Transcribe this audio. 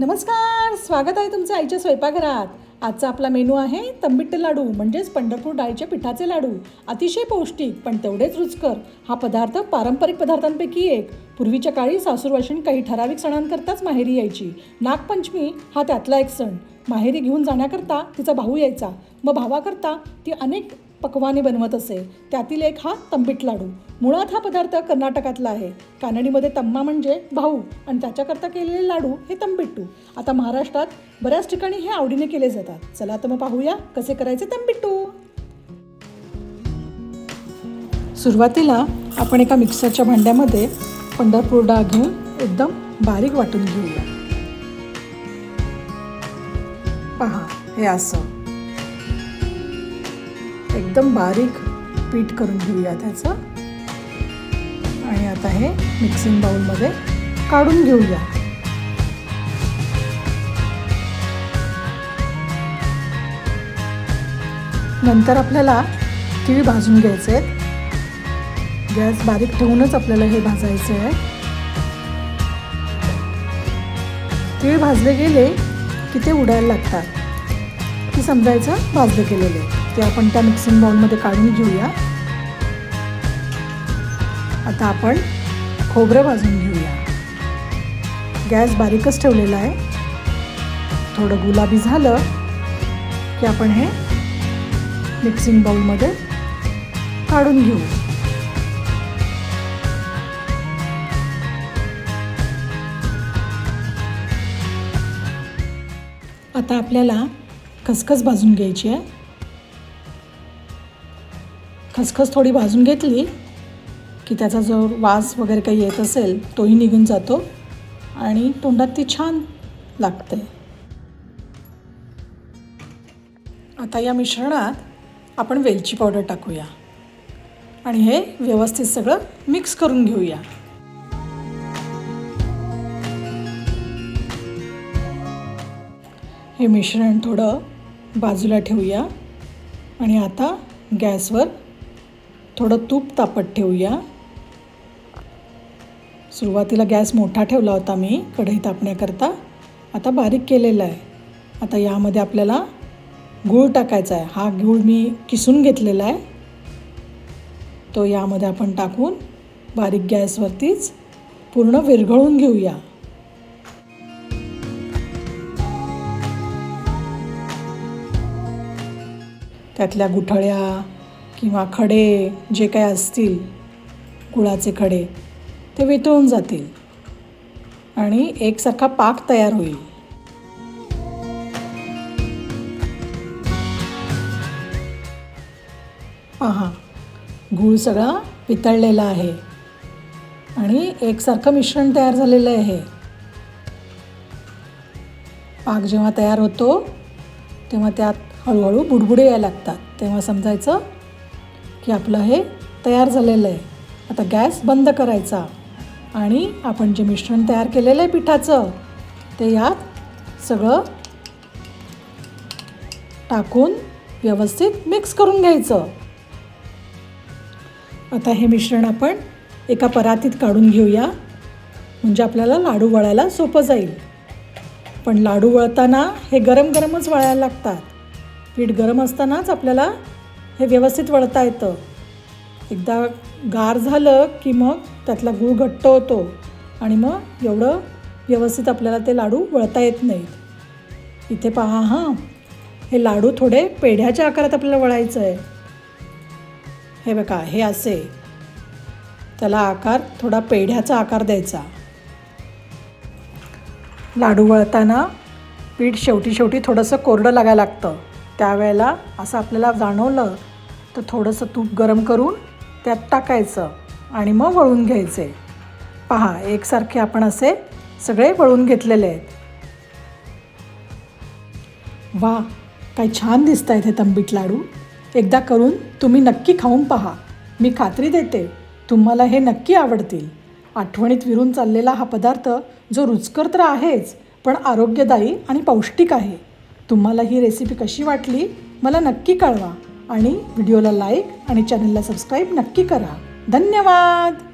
नमस्कार स्वागत आहे तुमचं आईच्या स्वयंपाकघरात. आजचा आपला मेनू आहे तंबिट्ट लाडू म्हणजेच पंढरपूर डाळीच्या पिठाचे लाडू. अतिशय पौष्टिक पण तेवढेच रुचकर. हा पदार्थ पारंपरिक पदार्थांपैकी एक. पूर्वीच्या काळी सासूरवाशीण काही ठराविक सणांकरताच माहेरी यायची. नागपंचमी हा त्यातला एक सण. माहेरी घेऊन जाण्याकरता तिचा भाऊ यायचा. मग भावाकरता ती अनेक पकवाने बनवत असे. त्यातील एक हा तंबीट लाडू. मुळात हा पदार्थ कर्नाटकातला आहे. कानडीमध्ये तम्मा म्हणजे भाऊ आणि त्याच्याकरता केलेले लाडू हे तंबिट्टू. आता महाराष्ट्रात बऱ्याच ठिकाणी हे आवडीने केले जातात. चला तर मग पाहूया कसे करायचे तंबिट्टू. सुरुवातीला आपण एका मिक्सरच्या भांड्यामध्ये पंढरपूर डाळ घेऊन एकदम बारीक वाटून घेऊया. पहा हे असं. एकदम बारीक पीठ करून घेऊया त्याचं. आणि आता हे मिक्सिंग बाउलमध्ये काढून घेऊया. नंतर आपल्याला तीळ भाजून घ्यायचे आहेत. गॅस बारीक ठेवूनच आपल्याला हे भाजायचं आहे. तीळ भाजले गेले की ते उडायला लागतात. की समजायचं? भाजले गेलेले. ते आपण त्या मिक्सिंग बाउलमध्ये काढून घेऊया. आता आपण खोबरं भाजून घेऊया. गॅस बारीकच ठेवलेला आहे. थोडं गुलाबी झालं की आपण हे मिक्सिंग बाउलमध्ये काढून घेऊ. आता आपल्याला खसखस भाजून घ्यायची आहे. खसखस थोडी भाजून घेतली की त्याचा जो वास वगैरे काही येत असेल तोही निघून जातो आणि तोंडात ती छान लागते. आता या मिश्रणात आपण वेलची पावडर टाकूया आणि हे व्यवस्थित सगळं मिक्स करून घेऊया. हे मिश्रण थोडं बाजूला ठेवूया आणि आता गॅसवर थोडं तूप तापत ठेवूया. सुरुवातीला गॅस मोठा ठेवला होता मी कढई तापण्याकरता. आता बारीक केलेला आहे. आता यामध्ये आपल्याला गूळ टाकायचा आहे. हा गूळ मी किसून घेतलेला आहे. तो यामध्ये आपण टाकून बारीक गॅसवरतीच पूर्ण विरघळून घेऊया. त्यातल्या गुठळ्या किंवा खडे जे काय असतील गुळाचे खडे ते वितळून जातील आणि एकसारखा पाक तयार होईल. पहा गूळ सगळा वितळलेला आहे आणि एकसारखं मिश्रण तयार झालेलं आहे. पाक जेव्हा तयार होतो तेव्हा त्यात हळूहळू बुडबुडे यायला लागतात. तेव्हा समजायचं की आपलं हे तयार झालेलं आहे. आता गॅस बंद करायचा आणि आपण जे मिश्रण तयार केलेलं आहे पिठाचं ते यात सगळं टाकून व्यवस्थित मिक्स करून घ्यायचं. आता हे मिश्रण आपण एका परातीत काढून घेऊया. म्हणजे आपल्याला लाडू वळायला सोपं जाईल. पण लाडू वळताना हे गरम गरमच वळायला लागतात. पीठ गरम असतानाच आपल्याला हे व्यवस्थित वळता येतं. एकदा गार झालं की मग त्यातला गूळ घट्ट होतो आणि मग एवढं व्यवस्थित आपल्याला ते लाडू वळता येत नाहीत. इथे पहा हां. हे लाडू थोडे पेढ्याच्या आकारात आपल्याला वळायचं आहे हे बघा हे असे. त्याला आकार थोडा पेढ्याचा आकार द्यायचा. लाडू वळताना पीठ शेवटी शेवटी थोडंसं कोरडं लागायला लागतं. त्यावेळेला असं आपल्याला जाणवलं तर थोडंसं तूप गरम करून त्यात टाकायचं आणि मग वळून घ्यायचे. पहा एकसारखे आपण असे सगळे वळून घेतलेले आहेत. वा काय छान दिसत आहेत हे तंबीट लाडू. एकदा करून तुम्ही नक्की खाऊन पहा. मी खात्री देते तुम्हाला हे नक्की आवडतील. आठवणीत विरून चाललेला हा पदार्थ जो रुचकर तर आहेच पण आरोग्यदायी आणि पौष्टिक आहे. तुम्हाला ही रेसिपी कशी वाटली मला नक्की कळवा. आणि व्हिडिओला लाईक आणि चॅनलला सबस्क्राईब नक्की करा. धन्यवाद!